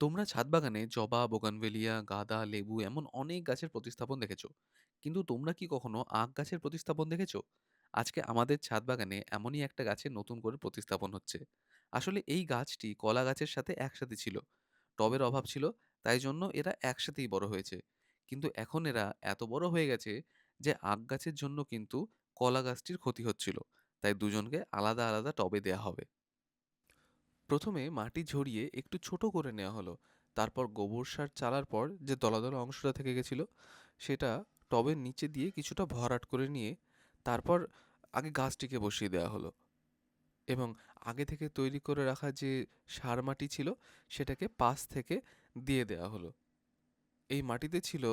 তোমরা ছাদ বাগানে জবা, বোগানভেলিয়া, গাঁদা, লেবু এমন অনেক গাছের প্রতিস্থাপন দেখেছ। কিন্তু তোমরা কি কখনো আখ গাছের প্রতিস্থাপন দেখেছ? আজকে আমাদের ছাদ বাগানে এমনই একটা গাছের নতুন করে প্রতিস্থাপন হচ্ছে। আসলে এই গাছটি কলা গাছের সাথে একসাথে ছিল। টবের অভাব ছিল, তাই জন্য এরা একসাথেই বড় হয়েছে। কিন্তু এখন এরা এত বড় হয়ে গেছে যে আখ গাছের জন্য কিন্তু কলা গাছটির ক্ষতি হচ্ছিল। তাই দুজনকে আলাদা, আলাদা টবে দেয়া হবে। প্রথমে মাটি ঝরিয়ে একটু ছোট করে নেওয়া হলো। তারপর গোবর সার চালার পর যে দলা দলা অংশটা থেকে গেছিল, সেটা টবের নিচে দিয়ে কিছুটা ভরাট করে নিয়ে তারপর আগে গাছটিকে বসিয়ে দেওয়া হলো এবং আগে থেকে তৈরি করে রাখা যে সার মাটি ছিল, সেটাকে পাশ থেকে দিয়ে দেওয়া হলো। এই মাটিতে ছিল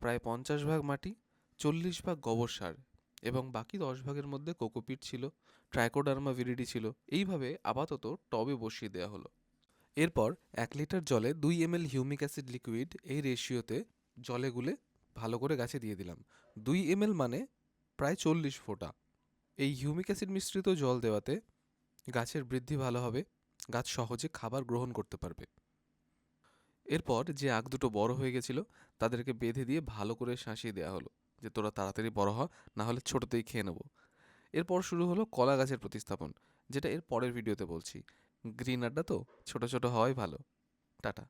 প্রায় পঞ্চাশ ভাগ মাটি, চল্লিশ ভাগ গোবর সার। এবং বাকি দশ ভাগের মধ্যে কোকোপিট ছিল, ট্রাইকোডার্মা ভিরিডি ছিল, এইভাবে আপাতত টবে বসিয়ে দেওয়া হলো। এরপর এক লিটার জলে দুই এমএল হিউমিক অ্যাসিড লিকুইড এই রেশিওতে জলে গুলে ভালো করে গাছে দিয়ে দিলাম। দুই এমএল মানে প্রায় চল্লিশ ফোঁটা। এই হিউমিক অ্যাসিড মিশ্রিত জল দেওয়াতে গাছের বৃদ্ধি ভালো হবে, গাছ সহজে খাবার গ্রহণ করতে পারবে। এরপর যে আগ দুটো বড় হয়ে গেছিল, তাদেরকে বেঁধে দিয়ে ভালো করে শাঁসিয়ে দেওয়া হলো। যে তোরা তাড়াতাড়ি বড় হ, না হলে ছোটোতেই খেয়ে নেব। এরপর শুরু হলো কলা গাছের প্রতিস্থাপন, যেটা এর পরের ভিডিওতে বলছি। গ্রিন আড্ডা তো ছোট ছোট হওয়াই ভালো। টাটা।